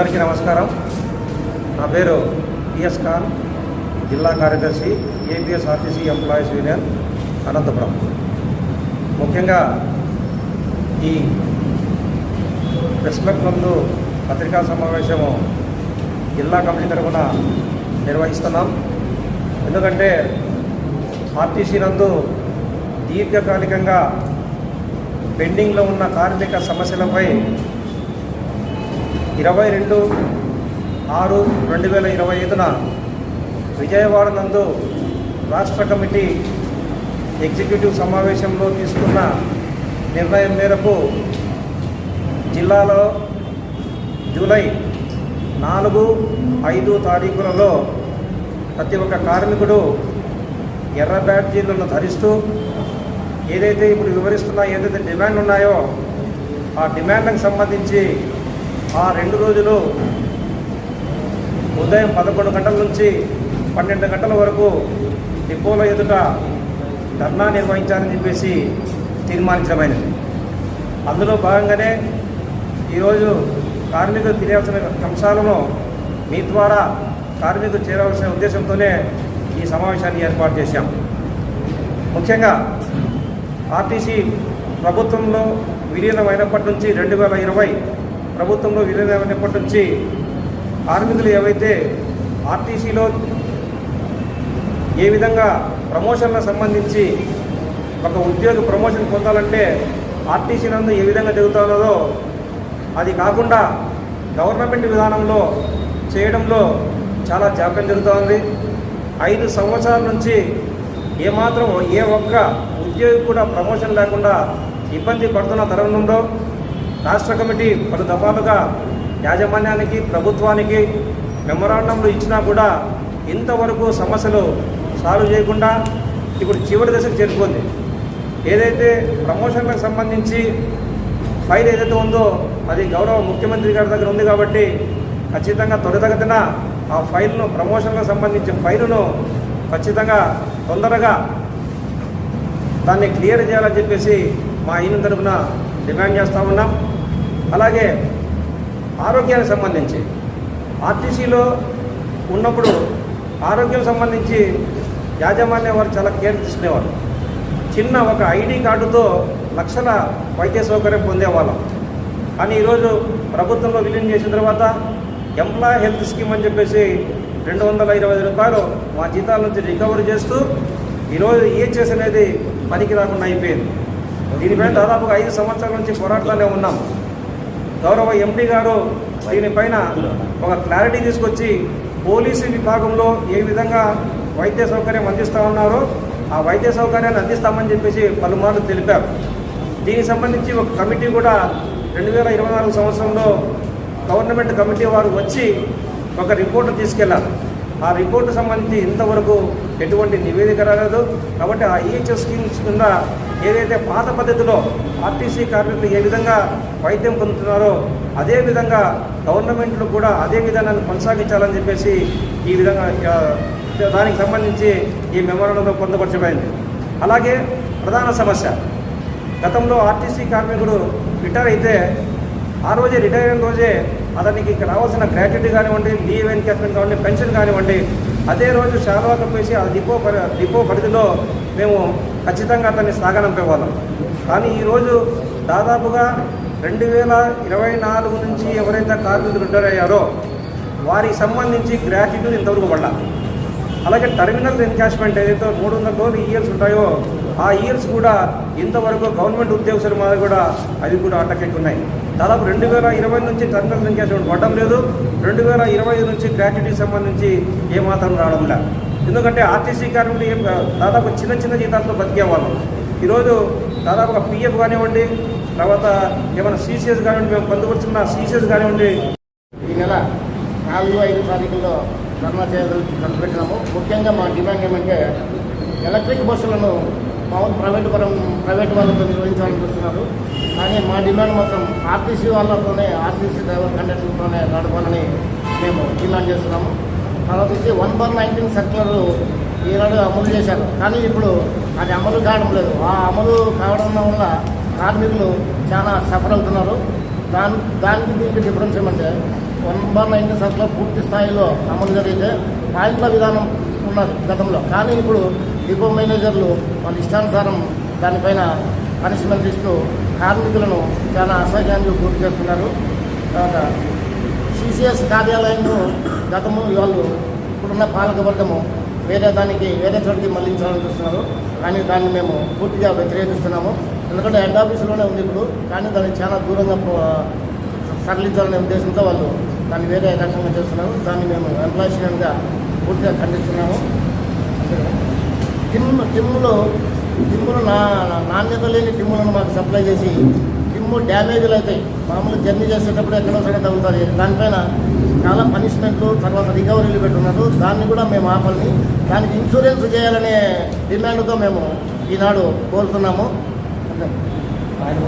అందరికీ నమస్కారం. నా పేరు పిఎస్ ఖాన్ జిల్లా కార్యదర్శి APS RTC employees union Anantapur. ముఖ్యంగా ఈ ప్రెస్ క్లబ్ నందు పత్రికా సమావేశము జిల్లా కమిటీ తరఫున నిర్వహిస్తున్నాం. ఎందుకంటే ఆర్టీసీ నందు దీర్ఘకాలికంగా పెండింగ్లో ఉన్న కార్మిక సమస్యలపై ఇరవై రెండు ఆరు రెండు వేల ఇరవై ఐదున విజయవాడ నందు రాష్ట్ర కమిటీ ఎగ్జిక్యూటివ్ సమావేశంలో తీసుకున్న నిర్ణయం మేరకు జిల్లాలో జూలై నాలుగు ఐదు తారీఖులలో ప్రతి ఒక్క కార్మికుడు ఎర్ర బ్యాడ్జీలను ధరిస్తూ ఏదైతే ఇప్పుడు వివరిస్తున్నా ఏదైతే డిమాండ్ ఉన్నాయో ఆ డిమాండ్లకు సంబంధించి ఆ రెండు రోజులు ఉదయం పదకొండు గంటల నుంచి పన్నెండు గంటల వరకు డిపోల ఎదుట ధర్నా నిర్వహించాలని చెప్పేసి తీర్మానించడమైనది. అందులో భాగంగానే ఈరోజు కార్మికులు తెలియాల్సిన అంశాలను మీ ద్వారా కార్మికులు చేరవలసిన ఉద్దేశంతోనే ఈ సమావేశాన్ని ఏర్పాటు చేశాం. ముఖ్యంగా ఆర్టీసీ ప్రభుత్వంలో విలీనమైనప్పటి నుంచి రెండు వేల ఇరవై ప్రభుత్వంలో విలీనమైనప్పటి నుంచి కార్మికులు ఏవైతే ఆర్టీసీలో ఏ విధంగా ప్రమోషన్లకు సంబంధించి ఒక ఉద్యోగి ప్రమోషన్ పొందాలంటే ఆర్టీసీ నందు ఏ విధంగా జరుగుతున్నదో అది కాకుండా గవర్నమెంట్ విధానంలో చేయడంలో చాలా జాప్యం జరుగుతోంది. ఐదు సంవత్సరాల నుంచి ఏమాత్రం ఏ ఒక్క ఉద్యోగి కూడా ప్రమోషన్ లేకుండా ఇబ్బంది పడుతున్న తరుణంలో రాష్ట్ర కమిటీ పలు దఫాలుగా యాజమాన్యానికి ప్రభుత్వానికి మెమొరాండంలు ఇచ్చినా కూడా ఇంతవరకు సమస్యలు సాల్వ్ చేయకుండా ఇప్పుడు చివరి దశకు చేరుకుంది. ఏదైతే ప్రమోషన్లకు సంబంధించి ఫైల్ ఏదైతే ఉందో అది గౌరవ ముఖ్యమంత్రి గారి దగ్గర ఉంది కాబట్టి ఖచ్చితంగా త్వరితగతిన ఆ ఫైల్ను ప్రమోషన్లకు సంబంధించిన ఫైలును ఖచ్చితంగా తొందరగా దాన్ని క్లియర్ చేయాలని చెప్పేసి మా ఈయన తరఫున డిమాండ్ చేస్తూ ఉన్నాం. అలాగే ఆరోగ్యానికి సంబంధించి. ఆర్టీసీలో ఉన్నప్పుడు ఆరోగ్యం సంబంధించి యాజమాన్యం వారు చాలా కేర్ తీసుకునేవారు చిన్న ఒక ఐడి కార్డుతో లక్షల వైద్య సౌకర్యం పొందేవాళ్ళం. కానీ ఈరోజు ప్రభుత్వంలో విలీనం చేసిన తర్వాత ఎంప్లాయ్ హెల్త్ స్కీమ్ అని చెప్పేసి రెండు వందల ఇరవై ఐదు రూపాయలు మా జీతాల నుంచి రికవరీ చేస్తూ ఈరోజు ఈహెచ్ఎస్ అనేది పనికి రాకుండా అయిపోయింది. దీనిపైన దాదాపుగా ఐదు సంవత్సరాల నుంచి పోరాటాలే ఉన్నాం. గౌరవ ఎంపీ గారు దీనిపైన ఒక క్లారిటీ తీసుకొచ్చి పోలీసు విభాగంలో ఏ విధంగా వైద్య సౌకర్యం అందిస్తూ ఉన్నారో ఆ వైద్య సౌకర్యాన్ని అందిస్తామని చెప్పేసి పలుమార్లు తెలిపారు. దీనికి సంబంధించి ఒక కమిటీ కూడా రెండు వేల ఇరవై నాలుగు సంవత్సరంలో గవర్నమెంట్ కమిటీ వారు వచ్చి ఒక రిపోర్టు తీసుకెళ్ళారు. ఆ రిపోర్టు సంబంధించి ఇంతవరకు ఎటువంటి నివేదిక రాలేదు. కాబట్టి ఆ ఈహెచ్ఎస్ స్కీమ్స్ కింద ఏదైతే పాత పద్ధతిలో ఆర్టీసీ కార్మికులు ఏ విధంగా వైద్యం పొందుతున్నారో అదే విధంగా గవర్నమెంట్లు కూడా అదే విధానాన్ని కొనసాగించాలని చెప్పేసి ఈ విధంగా దానికి సంబంధించి ఈ మెమోరండంలో పొందుపరచబడింది. అలాగే ప్రధాన సమస్య. గతంలో ఆర్టీసీ కార్మికుడు రిటైర్ అయితే ఆ రోజే రిటైర్ అయిన రోజే అతనికి ఇక్కడ రావాల్సిన గ్రాట్యుటీ కానివ్వండి లీవ్ ఎన్కాష్మెంట్ కానివ్వండి పెన్షన్ కానివ్వండి అదే రోజు శాలువా పోసి ఆ డిపో పరి డిపో పరిధిలో మేము ఖచ్చితంగా అతన్ని సాగనంపేవాళ్ళం. కానీ ఈరోజు దాదాపుగా రెండు వేల ఇరవై నాలుగు నుంచి ఎవరైతే కార్మికులు రిటైర్ అయ్యారో వారికి సంబంధించి గ్రాట్యుటీ ఇంతవరకు పడ్డా అలాగే టర్మినల్ ఎన్కాష్మెంట్ ఏదైతే మూడు వందల రోజులు ఇయర్స్ ఉంటాయో ఆ ఇయర్స్ కూడా ఇంతవరకు గవర్నమెంట్ ఉద్యోగస్తుల మీద కూడా అవి కూడా ఉన్నాయి దాదాపు రెండు వేల ఇరవై నుంచి టర్మినల్ సంఖ్య పడడం లేదు. రెండు వేల ఇరవై ఐదు నుంచి గ్రాట్యుటీ సంబంధించి ఏమాత్రం రావడం లేదు. ఎందుకంటే ఆర్టీసీ కార్మికులు ఏం దాదాపు చిన్న చిన్న జీతాలతో బతికేవాళ్ళం. ఈరోజు దాదాపుగా పిఎఫ్ కానివ్వండి తర్వాత ఏమైనా సీసీఎస్ కానివ్వండి మేము పొందుపరుచుకున్న సీసీఎస్ కానివ్వండి. ఈ నెల నాలుగు ఐదు తారీఖుల్లో ధర్నా చేయాలని కనిపెట్టినాము ముఖ్యంగా మా డిమాండ్ ఏమంటే ఎలక్ట్రిక్ బస్సులను మామూలు ప్రైవేట్ పరం ప్రైవేట్ వాళ్ళతో నిర్వహించాలని చూస్తున్నారు. కానీ మా డిమాండ్ మాత్రం ఆర్టీసీ వాళ్ళతోనే ఆర్టీసీ డ్రైవర్ కండక్టర్తోనే నడపాలని మేము డిమాండ్ చేస్తున్నాము. తర్వాత వచ్చి వన్ బర్ నైన్టీన్ సర్క్యులర్ ఈనాడు అమలు చేశారు. కానీ ఇప్పుడు అది అమలు కావడం లేదు. ఆ అమలు కావడం వల్ల కార్మికులు చాలా సఫర్ అవుతున్నారు. దాని దానికి దీనికి డిఫరెన్స్ ఏమంటే వన్ బార్ నైన్టీన్ సర్క్యులర్ పూర్తి స్థాయిలో అమలు జరిగితే పాయింట్ల విధానం ఉన్నారు గతంలో. కానీ ఇప్పుడు డిపో మేనేజర్లు వాళ్ళ ఇష్టానుసారం దానిపైన పనిష్మెంట్ ఇస్తూ కార్మికులను చాలా అసహ్యానికి గురి చేస్తున్నారు. తర్వాత సిసిఎస్ కార్యాలయంలో గతము వాళ్ళు ఇప్పుడున్న పాలకవర్గము వేరే దానికి వేరే చోటికి మళ్ళించాలని చూస్తున్నారు. కానీ దాన్ని మేము పూర్తిగా వ్యతిరేకిస్తున్నాము. ఎందుకంటే హెడ్ ఆఫీసులోనే ఉంది ఇప్పుడు. కానీ దాన్ని చాలా దూరంగా తరలించాలనే ఉద్దేశంతో వాళ్ళు దాన్ని వేరే రకంగా చేస్తున్నారు. దాన్ని మేము ఎంప్లాయీస్ పూర్తిగా ఖండిస్తున్నాము. టిమ్ టిమ్లో టిమ్ములు నా నాణ్యత లేని టిమ్ములను మాకు సప్లై చేసి టిమ్ము డ్యామేజ్లు అవుతాయి మామూలు జర్నీ చేసేటప్పుడు ఎక్కడో సరే తగ్గుతుంది దానిపైన చాలా పనిష్మెంట్లు తర్వాత రికవరీలు పెట్టున్నారు దాన్ని కూడా మేము ఆపాలని దానికి ఇన్సూరెన్స్ చేయాలనే డిమాండ్తో మేము ఈనాడు కోరుతున్నాము. ఆయన